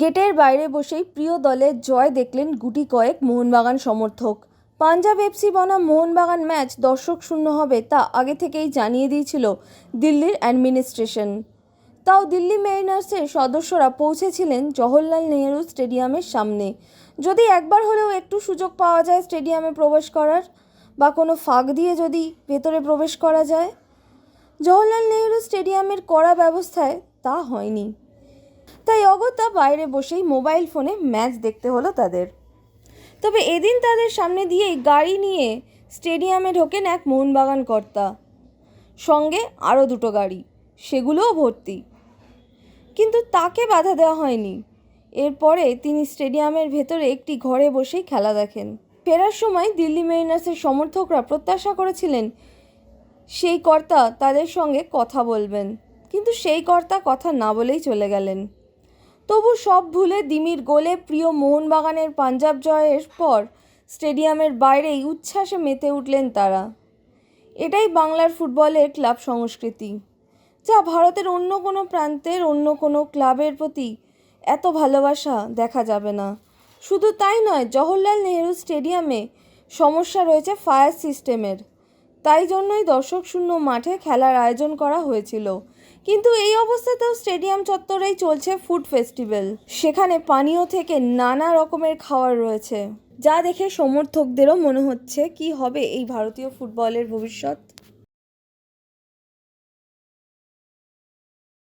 গেটের বাইরে বসেই প্রিয় দলের জয় দেখলেন গুটি কয়েক মোহনবাগান সমর্থক। পাঞ্জাব এফসি বনাম মোহনবাগান ম্যাচ দর্শক শূন্য হবে তা আগে থেকেই জানিয়ে দিয়েছিল দিল্লির অ্যাডমিনিস্ট্রেশন। তাও দিল্লি মেরিনার্সের সদস্যরা পৌঁছেছিলেন জওহরলাল নেহেরু স্টেডিয়ামের সামনে। যদি একবার হলেও একটু সুযোগ পাওয়া যায় স্টেডিয়ামে প্রবেশ করার, বা কোনো ফাঁক দিয়ে যদি ভেতরে প্রবেশ করা যায়। জওহরলাল নেহেরু স্টেডিয়ামের কড়া ব্যবস্থায় তা হয়নি। তাই অগত্যা বাইরে বসেই মোবাইল ফোনে ম্যাচ দেখতে হলো তাদের। তবে এদিন তাদের সামনে দিয়েই গাড়ি নিয়ে স্টেডিয়ামে ঢোকেন এক মোহনবাগান কর্তা। সঙ্গে আরও দুটো গাড়ি, সেগুলোও ভর্তি। কিন্তু তাকে বাধা দেওয়া হয়নি। এরপরে তিনি স্টেডিয়ামের ভেতরে একটি ঘরে বসেই খেলা দেখেন। ফেরার সময় দিল্লি মেরিনার্সের সমর্থকরা প্রত্যাশা করেছিলেন, সেই কর্তা তাদের সঙ্গে কথা বলবেন। কিন্তু সেই কর্তা কথা না বলেই চলে গেলেন। তবু সব ভুলে দিমির গোলে প্রিয় মোহনবাগানের পাঞ্জাব জয়ের পর স্টেডিয়ামের বাইরেই উচ্ছ্বাসে মেতে উঠলেন তারা। এটাই বাংলার ফুটবলের ক্লাব সংস্কৃতি, যা ভারতের অন্য কোনো প্রান্তের, অন্য কোনো ক্লাবের প্রতি এত ভালোবাসা দেখা যাবে না। শুধু তাই নয়, জওহরলাল নেহেরু স্টেডিয়ামে সমস্যা রয়েছে ফায়ার সিস্টেমের। তাই জন্যই দর্শক শূন্য মাঠে খেলার আয়োজন করা হয়েছিল। কিন্তু এই অবস্থাতেও স্টেডিয়াম চত্বরেই চলছে ফুড ফেস্টিভ্যাল। সেখানে পানীয় থেকে নানা রকমের খাওয়ার রয়েছে। যা দেখে সমর্থকদেরও মনে হচ্ছে, কি হবে এই ভারতীয় ফুটবলের ভবিষ্যৎ?